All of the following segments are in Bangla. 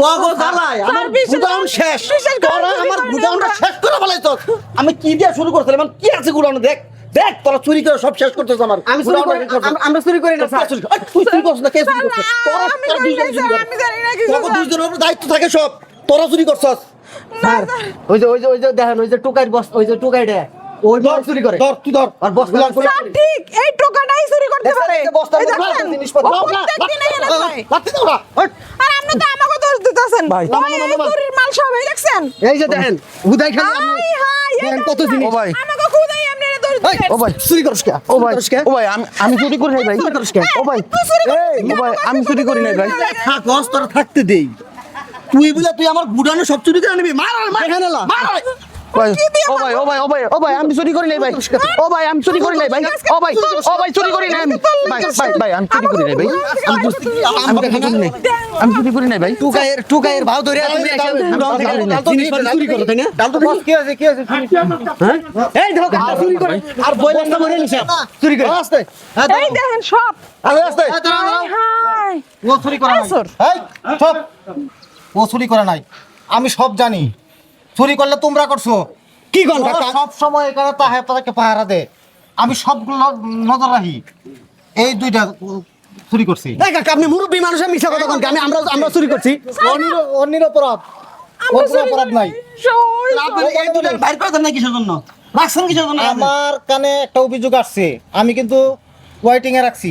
তোগো জ্বালাই আমার গুদাম শেষ তোরা আমার গুদামটা শেষ করে ফেলাইছস আমি কি দিয়ে শুরু করছিলাম কি আছে গুদামে দেখ দেখ তোরা চুরি করে সব শেষ করতেছ আমার আমি চুরি করি আমরা চুরি করি না তুই চুরি করছিস না কে চুরি করছিস না, তোরা তোরা দুইজন চুরি তোকে স্যার। দুইজনের উপর দায়িত্ব থাকে সব তোরা চুরি করছস স্যার ওই যে ওই যে ওই যে দেখেন ওই যে টুকাই বস ওই যে টুকাইটা ওই বস চুরি করে ধর তুই ধর আর বস স্যার ঠিক এই টোকাটাই চুরি করতে পারে আছে জিনিসপত্র। প্রত্যেকদিন এখানে খায়। আর আপনি তো আমাকে ভাই। ওই মাল সব এই দেখছেন? এই যে দেখেন হুদাই এই দেখেন কত। জিনিস। ও ভাই। আমাকে ও ভাই চুরি করছ কে? ও ভাই ও ভাই আমি আমি চুরি করি নাই ভাই। চুরি করিস কে? ও ভাই। তুই চুরি ও ভাই আমি চুরি করি নাই ভাই। থাকতে দেই। তুই বলে তুই আমার গুডানো সব চুরি করে নিবি মার মার। ও ভাই ও ভাই ও ভাই ও ভাই আমি চুরি করি নাই ভাই। ও ভাই আমি চুরি করি নাই ভাই। ও ভাই ও ভাই চুরি করি নাই। আমি ভাই ভাই ভাই আমি চুরি করি নাই ভাই। আমি চুরি নাই। আমি চুরি করি নাই ভাই। ভাও ধরে তুমি চুরি করো তাই না? কি আছে কি আছে হ্যাঁ? এই দেখো কারা চুরি করে। আর বস্তা ভরে নিছে। চুরি করে। আস্তে এই দেখেন সব। আস্তে আস্তে হাই হাই। ও চুরি করে নাই। এই চুপ ও চুরি করে নাই। আমি সব জানি। চুরি করলে তোমরা করছ। কি গল তোমরা কাকা সব সময় এখানে তাহে তাকে পাহারা দে। আমি সবগুলো নজর রাখি। এই দুইটা চুরি করছি। এই কাকা আপনি মুরব্বী মানুষের মিছা কথা কোন আমি আমরা আমরা চুরি করছি। অনির অনির অপরাধ। অপরাধ নাই। এই দুইটা বাইর করে দেন না কিসের জন্য? রাখছেন কিসের জন্য? আমার কানে একটা অভিযোগ আসছে। আমি কিন্তু ওয়াইটিং এ রাখছি।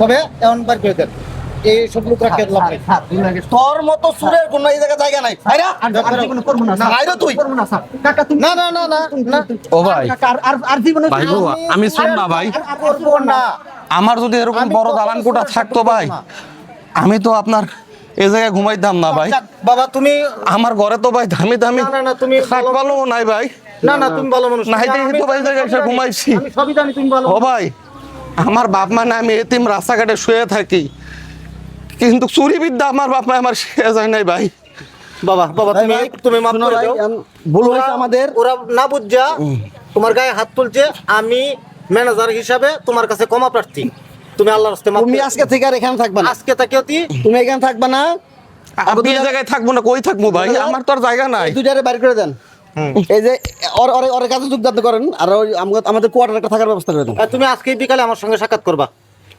তবে এখন বাইর করে দেন। এই সব লাভ নাই তোর মতো সুরের কোনো এই জায়গায় জায়গা নাই। ভাইরা আর করব না। ভাইরা তুই। করব না স্যার। কাকা তুমি না না না না ও ভাই। আর- আর জীবনে ভাই আমি শুন না ভাই। আমার যদি এরকম বড় দালান কোটা থাকতো ভাই আমি তো আপনার এ জায়গায় ঘুমাইতাম না ভাই। বাবা তুমি আমার ঘরে তো ভাই দামি দামি না, না, না, তুমি খাট ভালো- নাই ভাই। না না তুমি ভালো মানুষ। নাইতে আমি- তো ভাই জায়গায় এসে ঘুমাইছি। আমি সবই জানি তুমি ভালো ও ভাই আমার বাপ মা না আমি এতিম রাস্তাঘাটে শুয়ে থাকি। কিন্তু চুরি বিদ্যা আমার বাপ মা আমার শেষ যায় নাই ভাই। বাবা বাবা তুমি তুমি মাফ করে ভাই, দাও। ভুল হয়েছে আমাদের। ওরা না বুঝা তোমার গায়ে হাত তুলছে আমি ম্যানেজার হিসাবে তোমার কাছে ক্ষমা প্রার্থী। তুমি আল্লাহর রাস্তায় মাফ তুমি আজকে থেকে আর এখানে থাকবা না। আজকে তাকে অতি তুমি এখানে থাকবা না। আমি এই জায়গায় থাকব না কই থাকব ভাই? আমার তো আর জায়গা নাই। দুইটারে বাইর করে দেন। এই যে ওর ওর ওর কাছে যোগদান করেন আর ওই আমাদের কোয়ার্টার একটা থাকার ব্যবস্থা করে দেন। তুমি আজকে বিকালে আমার সঙ্গে সাক্ষাৎ করবা।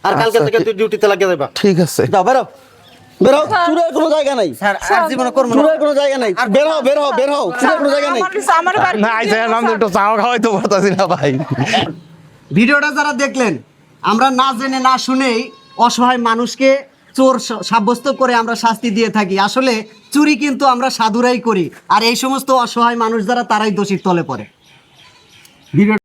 আর কালকে আচ্ছা, থেকে তুই ডিউটিতে লাগিয়ে দেবা ঠিক আছে। যাও বেরো। বেরো। চুরের কোনো জায়গা নাই। স্যার আর জীবনে করব চুরের কোনো জায়গা নাই। আর বের হও বের হও বের। হও চুরের কোনো জায়গা নাই। আমার আমার বাড়ি না আইসা আমি একটু চাও খাওয়াইতে পারতাছি না ভাই। ভিডিওটা যারা দেখলেন আমরা না জেনে না শুনেই অসহায় মানুষকে চোর সাব্যস্ত করে আমরা শাস্তি দিয়ে থাকি। আসলে চুরি কিন্তু আমরা সাধুরাই করি। আর এই সমস্ত অসহায় মানুষ যারা তারাই দোষীর তলে পড়ে। ভিডিও